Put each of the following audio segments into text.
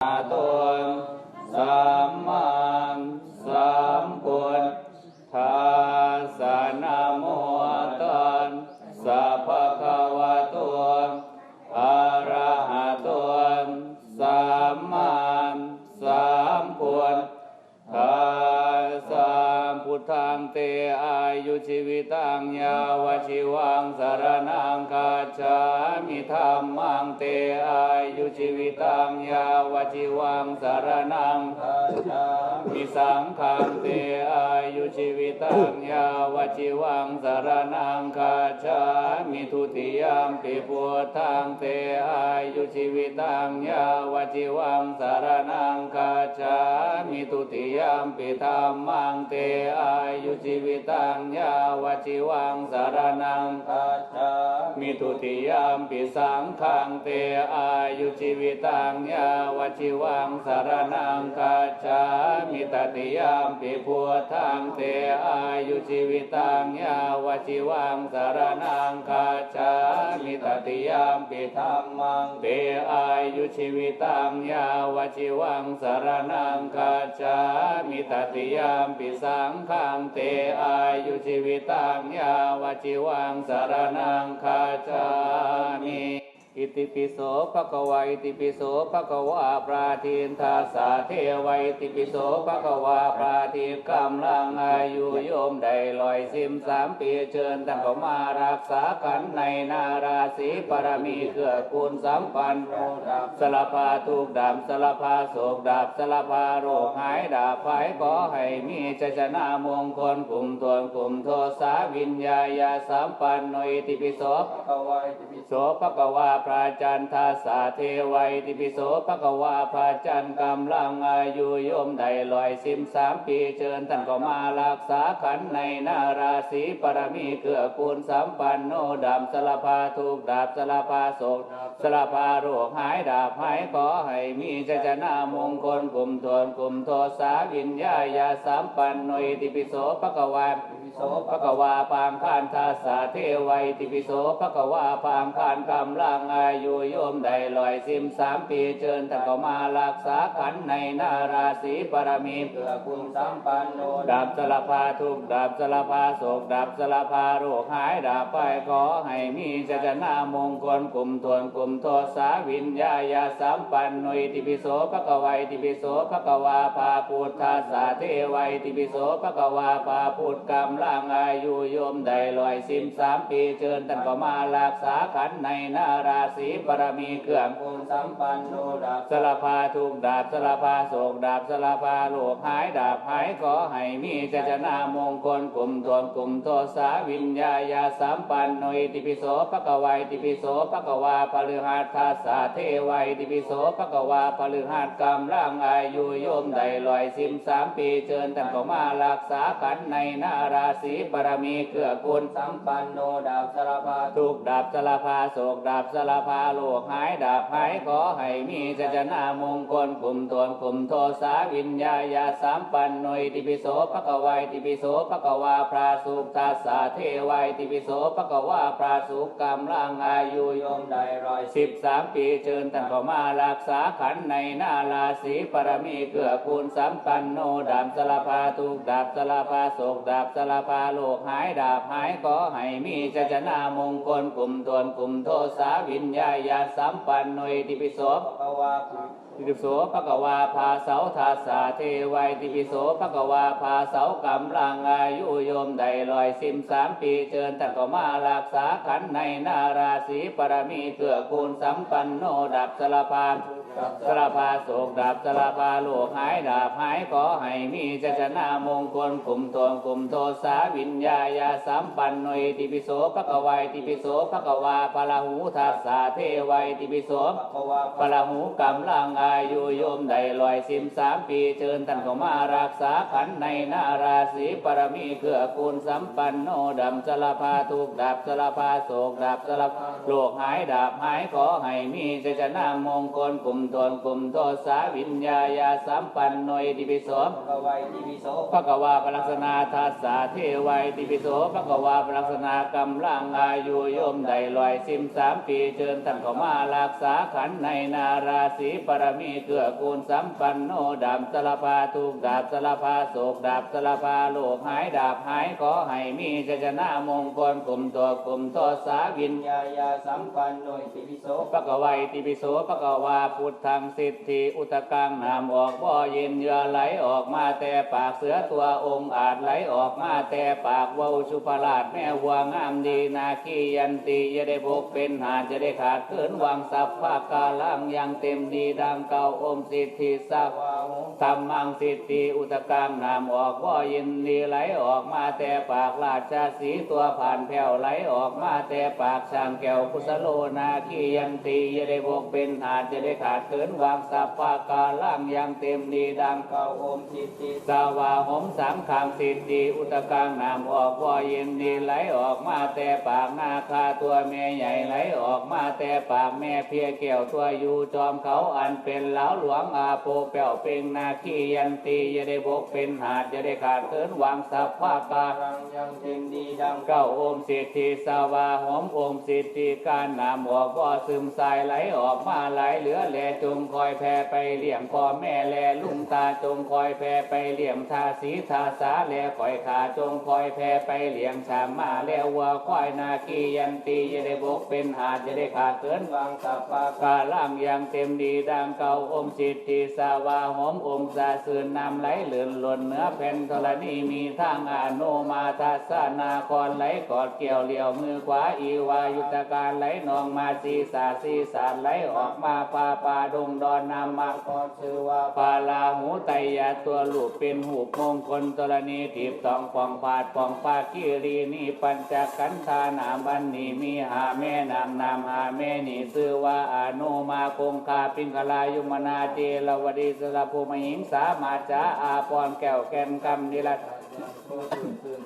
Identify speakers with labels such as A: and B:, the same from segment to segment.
A: อ ธังเตอายุชีวิตังยาวชิวังสารนังคาจามิธรรมังเตอายุชีวิตังยาวชิวังสารนังคาจามิสังฆังเตอายุชีวิตัง ยาวชิวังสารนังคาจามิทุติยามปิพุทธังเตอายุชีวิตังยาวชิวังสารนังคาจามิทุติยามปิธรรมังเตอายุชีวิตังยาวชิวังสารนังคาจามิทุติยามปิสังฆังเตอายุชีวิตังยาวชิวังสารนังคาจามิตติยามปิพุทธังเตอายุชีวิตังยาวชิวังสารนังคาจามิตติยามปิธรรมังเตอายุชีวิตังยาวชิวังสารนังคาจามิตติยามปิสังขังเตอายุชีวิตังยาวชิวังสารนังคาจาม อิติปิโสภะคะวะอิติปิโสภะคะวะปราทินทาสาเทวะอิติปิโสภะคะวะปราทิกำลังอายุโยมได้ลอยสิมสามปีเชิญท่านเข้ามารักษากันในนาราศีปรมีเกื้อกูลสัมปันโนดับสลพาทุกดับสลพาโศกดับสลพาโรคหายดับภัยขอให้มีชัยชนะมงคลกลุ่มทวนกลุ่มโทสาวิญญาญาสัมปันโนอิติปิโสภะคะวะอิติปิโสภะคะวะพระจันทาสาเทวัยติปิโสภควะพระจันทร์กำลังอายุโยมได้ลอยสิมสามปีเชิญท่านก็มารักษาขันในนาราศีปรมีเกื้อกูลสัมปันโนดำสลพาทุกดับสลพาโศกสลพาโรคหายดับหายขอให้มีชัยชนะมงคลกลุ่มทวนกลุ่มโทสาวิญญาญาสัมปันโนติปิโสภคะวะ โสภะคะวาปางคานทาสาเทวัยติปิโสภะคะวาปางคานกำลังอายุโยมได้ลอยสิมสามปีเชิญท่านก็มารักษาขันในนาราศีปรมีเพื่อคุณสัมปันโนดับสลพาทุกดับสลพาโศกดับสลพาโรคหายดับไปขอให้มีชัยชนะมงคลกลุ่มทวนกลุ่มโทสาวิญญาญาสัมปันโนติปิโสภะคะวายติปิโสภะคะวาภาพุทธาสาเทวัยติปิโสภะคะวาภาพุทธกำลัางอายุโยมได้ลอยสิมสามปีเชิญท่านก็มารักษาขันในนาราศีปรมีเครื่องคุณสัมปันโนดับสลพาทุกดับสลพาโศกดับสลพาโรคหายดับหายขอให้มีชัยชนะมงคลกลุ่มทวนกลุ่มโทสาวิญญาญาสัมปันโนอิติปิโสภะคะวายติปิโสภะคะวาพฤหัสทัสสะเทวัยติปิโสภะคะวาพฤหัสกำลังอายุโยมได้ลอยสิมสามปีเชิญท่านก็มารักษาขันในนาราศีปรมีเกื้อกูลสัมปันโนดับสลพาทุกดับสลพาโศกดับสลพาโลกหายดับหายขอให้มีชัยชนะมงคลกลุ่มตวนกลุ่มโทสาวิญญาญาสัมปันโนอิติปิโสภะควายติปิโสภะควาพระสุขทัสสะเทวัยติปิโสภะควาพระสุขกำลังอายุยมได้ร้อยสิบสามปีเชิญท่านก็มารักษาขันในนาราศีปรมีเกื้อกูลสัมปันโนดับสลพาทุกดับสลพาโศกดับสลพาโลกหายดับหายขอให้มีชัยชนะมงคลกลุ่มตวนกลุ่มโทสาวิญญาญาสัมปันโนอิติปิโสภะคะวาติปิโสภะคะวาพาเสาทัสสะเทวัยติปิโสภะคะวาพาเสากำลังอายุโยมได้ลอยสิมสามปีเชิญท่ก็มารักษาขันในนาราศีปรมีเกื้อกูลสัมปันโนดับสลพาน สลพาโศกดับสลพาโลกหายดับหายขอให้มีชัชนะมงคลกลุ่มทวงกลุ่มโทสาวิญญาญาสัมปันโนอิติปิโสภะคะวายติปิโสภะคะวาพลาหูทัสสะเทวัยติปิโสภะคะวาพลาหูกำลังอายุโยมได้ลอยสิมสามปีเชิญท่านก็มารักษาขันในนาราศีปรมีเกื้อกูลสัมปันโนดับสลพาทุกดับสลพาโศกดับสลพาโลกหายดับหายขอให้มีชัชนะมงคลกลุ่มตนกลุ่มโทสาวิญญาญาสัมปันโนอิติปิโสภะคะวายติปิโสภะคะวาปลักษณาทัสสะเทวัยติปิโสภะคะวาปลักษณากำลังอายุโยมได้ลอยสิมสามปีเชิญท่านก็มารักษาขันธ์ในนาราศีปรมีเกื้อกูลสัมปันโนดาบสลพาทุกดาบสลพาโศกดาบสลพาโลกหายดาบหายขอให้มีชัยชนะมงคลกลุ่มตัวกลุ่มทอสาวิญญาญาสัมปันโนอิติปิโสปะกะไวยติปิโสปะกะวาพุทธังสิทธิอุตกังนามออกบ่อเย็นเหยื่อไหลออกมาแต่ปากเสือตัวองค์อาจไหลออกมาแต่ปากเวาชุพลาดแม่วัวงามดีนาคียันตีจะได้บกเป็นหาจะได้ขาดเขินวางสัพพากาลังยังเต็มดีดังเก่าอมสิทธิสักธรรมังสิทธิอุตกังนามออกบ่อเย็นดีไหลออกมาแต่ปากราชสีตัวผ่านแผ่วไหลออกมาแต่ปากช่างแก้วกุสโลนาคียันตีจะได้บกเป็นหาจะได้ขาดเขินวางสัพพากาลังยังเต็มดีดังเก่าอมสิทธิสาวาหมสามขางสิทธิอุตกังนามออกบ่อย็นดีไหลออกมาแต่ปากหน้าคาตัวแม่ใหญ่ไหลออกมาแต่ปากแม่เพียแก้วตัวอยู่จอมเขาอันเป็นเหลาหลวงอาโปแป้วเป่งนาคียันตีจะได้บกเป็นหาดจะได้ขาดเขินวางสัพพากาลังยังเต็มดีดังเก้าโอมสิทธิสาวาหอมโอมสิทธิการนามออกบ่อซึมสายไหลออกมาไหลเหลือแลจงคอยแพ่ไปเลี้ยงพ่อแม่แลลุงตาจงคอยแพ่ไปเลี้ยงทาสีทาสาแลคอยขาจงคอยแพ่ไปเลี้ยงชามาแลวัวควายนาคียันตีจะได้บกเป็นหาดจะได้ขาดเกินวางสัพพากาล่างยังเต็มดีดังเก่าอมสิทธิสาวาหอมอมสาสืนนำไหลเลื่อนหล่นเนื้อแผ่นธรณีมีทางอาโนมาทัสานาคอนไหลกอดเกี่ยวเหลียวมือขวาอีวายุตการไหลนองมาสีสาสีสารไหลออกมาปาปาาดงดอนนามมาก็ชื่อว่าปาลาหูไตยาตัวลูกเป็นหูมงคลตรณีถีบสองปองปาดปองปากิรีนีปัญจขันธานาบันนีมีหาแม่นามนามหาแม่นีชื่อว่าอาโนมาคงคาปิงคลายุมนาเจลวดีสระภูมิหิงสามาจาอาปอนแก้วแกนกำนิรัต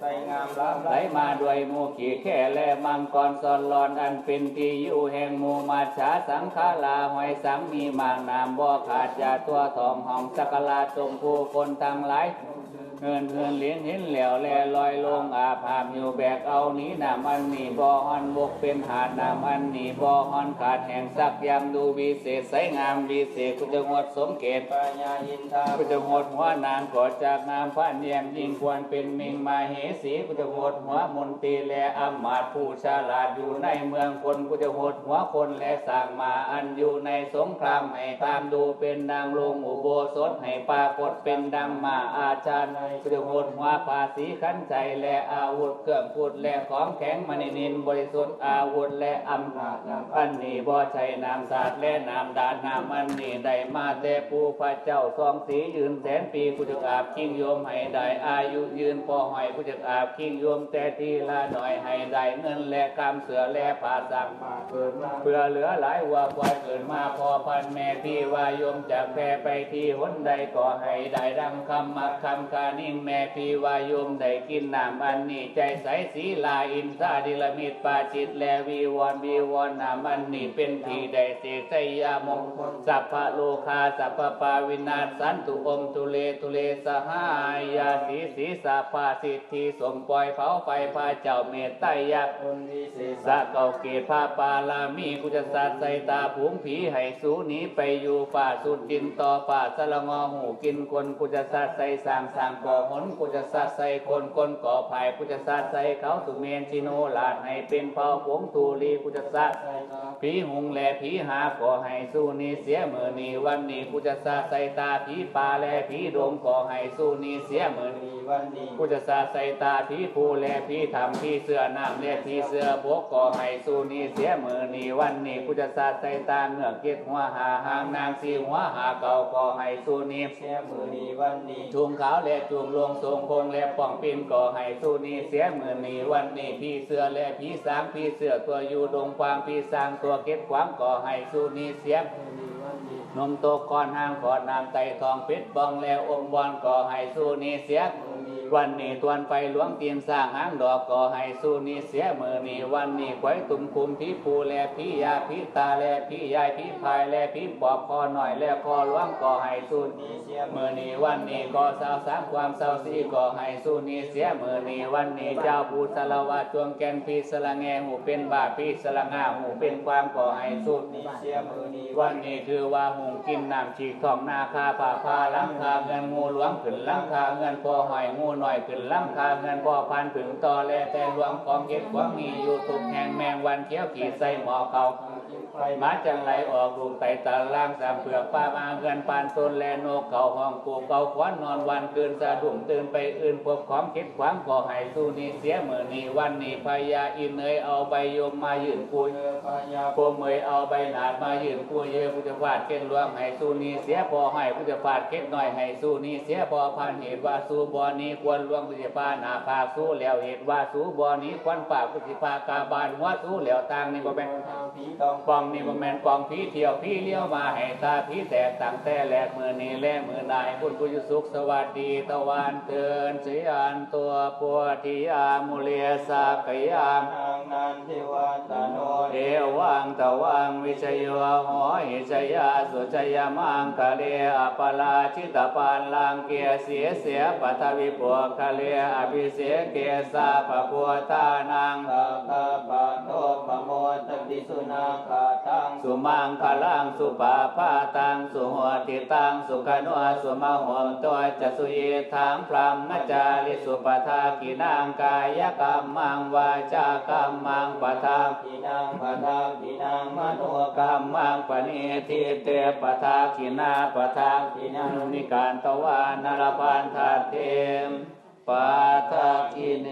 B: ไปงามล้ำ
A: ไหลมาด้วยหมูขี่แค่แลมังกรสอนหลอนอันเป็นที่อยู่แห่งโมูมาชาสังขาลาหอยสังมีมางนามบ่ขาดยาตัวทองหอมสักลาจงผู้คนทั้งหลาย เงินเงินเหรียญเห็นเหลวแลลอยลงอาภาพอยู่แบกเอานี้นามอันนี้บ่ฮอนบกเป็นหาดนามอันนี้บ่ฮอนขาดแห่งสักยามดูวิเศษใสงามวิเศษกุจงดสมเกต
B: ปัญญาอินทา
A: กูจะหดหัวนางกอดจากงามพันเยี่ยมยิ่งควรเป็นมิงมาเหสีกูจะหดหัวมนตีแลอำมาตผู้ฉลาดอยู่ในเมืองคนกูจะหดหัวคนและสร้างมาอันอยู่ในสงครามให้ตามดูเป็นนางลงอุโบสถให้ปรากฏเป็นดังมาอาจารย์กูจะหดหัวภาษีขันใจและอาวุธเครื่องพูดและของแข็งมณีนินบริสุทธิ์อาวุธและอำนาจอันนี้บ่ใช่นามศาสตร์และนามดานนามอันนี้ได้มาแต่ผู้พระเจ้าทรงสียืนแสนปีกูจะอาบคิงโยมให้ได้อายุยืนพอหอยกูจะอาบคิงโยมแต่ทีละหน่อยให้ได้เงินและกำเสือและผาสัก
B: มาเกิดมา
A: เพื่อเหลือหลายวัวควายเกิดมาพอพันแม่พี่วายมจากแพร่ไปที่หนใดก็ให้ได้ดังคำมักคำคารนิ่งแม่พีวายมได้กินน้ำอันนี้ใจใสสีลาอินทาดิลมิตปาจิตแลวีวอนวีวอนน้ำอันนี้เป็นที่ได้เสกไสยามงคลสัพพะโลคาสัพพะปาวินาสันตุอมตุเลตุเลสหายาสีสีสัพพะสิทธิสมปล่อยเผาไฟพระเจ้าเมตไตยักษ์
B: คนวิเศษ
A: สะเก่าเกตพาปาลามีกุจสัตใสตาผงผีให้สูหนีไปอยู่ป่าสุดดินต่อป่าสละงอหูกินคนกุจสัตใสสางสางก่อหนกุจสัตใส่คนคนก่อภายกุจสัตใส่เขาสุเมนชิโนลาดให้เป็นเผ่าผงตูรีกุจสัต
B: ใส่ครับ
A: ผีหุงและผีหาขอให้สู้นี้เสียมือนี้วันนี้กุจสัตใส่ตาผีป่าและผีดงขอให้สู้นี้เสียมือนี้
B: มีวันดี
A: กูจะสาใส่ตาผีผู้แลผีทำผีเสื้อน้ำและผีเสื้อบกก่อให้สู้นี้เสียมือนี้วันนี้กูจะสาใส่ตาเงือกเก็ดหัวหาหางนางสีหัวหาเก่าก่อให้สู้นี้
B: เสียมือดีวันดี
A: ชุมขาวและจุมลงทรงคงและป่องปินก่อให้สู้นี้เสียมือนี้วันนี้ผีเสื้อและผีสางผีเสื้อตัวอยู่ดงควางผีสางตัวเก็ดขวางก่อให้สู้นี้เสีย
B: มือดีวันดี
A: นมโตก้อนห้างก่อนน้ำไตทองเพชรบองแล้วอมบอลก่อให้สู้นี้เสีย
B: มือดี
A: วันนี้ตวนไฟหลวงเตียนสร้างหางดอกก็ให้สู้นี้เสียมือนี้วันนี้ไว้ตุ่มคุมพี่ปูแลพี่ยาพี่ตาแลพี่ยายพี่พายแลพี่ปอบคอหน่อยแลคอหลวงก็ให้สู้นี้เสียมือนี้วันนี้ก็สาวสามความเศร้าสีก็ให้สู้นี้เสียมือนี้วันนี้เจ้าผู้สละวะจวงแกนพี่สละแงหูเป็นบาปพี่สละงาหูเป็นความก็ให้สู้นี้
B: เสียมือนี้
A: วันนี้คือว่าหงกินน้ำฉีกทองนาคาผ่าพาลังคาเงินงูหลวงขึ้นลังคาเงินพอหอยงูหน่อยขึ้นล่ำคาเงินพอพันถึงต่อแลแต่หลวงของเก็บของมีอยู่ทุกแห่งแมงวันเขี้ยวขี่ใส่หมอเขา
B: ไฟ
A: หมาจังไหลออกลูกไตตาล่างสามเผือกป้ามาเงินปานตนแลนกเขาห้องกูเกาขวานนอนวันคืนสะดุ้งตื่นไปอื่นพบของคิดขวางก่อให้สู้นี้เสียมือนี้วันนี้พญาอินเอยเอาใบยมมายืนคุย
B: เรือพญา
A: โคมเมยเอาใบหนาดมายืนกู้เยอะพุทธฟาดเก่นหลวงให้สู้นี้เสียพอให้พุทธฟาดเก่นหน่อยให้สู้นี้เสียพอพันเหตุว่าสู้บอนี้ควรหลวงพุทธฟาหนาภาคสู้แล้วเหตุว่าสู้บอนี้ควรปากพุทธฟากาบานหัวสู้แล้วทางนี่บ่แม่น
B: ทางผีตอง
A: ปองนี่บ่แม่นปองผีเที่ยวผีเลี้ยวมาให้ตาผีแตกต่างแต่แลกมือนี้แลมือนายพุทธกุญสุขสวัสดีตะวันเตือนสียานตัวปัวทิยามุเลสากยาม
B: นางนันทิวาตโน
A: เอวั งตวังวิชโยโหหิชยาสุชยมังคะเลอปลาชิตปานลังเกียเสียเสียปัทวิปวคะเลอภิเสเกสาปะปัวทานัง
B: ตาคาปะโตปะโมตติสุนาคาตัง
A: สุมังคลังสุปาปาตังสุหัวติตังสุขนัวสุมาหวมตัวจะสุเยทางพรหมจาริสุปทากินางกายกรรมังวาจากรรมังปทา
B: ทีนางปะทาทีนางมโน
A: ก
B: กร
A: ร
B: มั
A: งปณิทิเตปทาคินาปทาคินังนิการตวานารพันธาเทมปาทาคิเน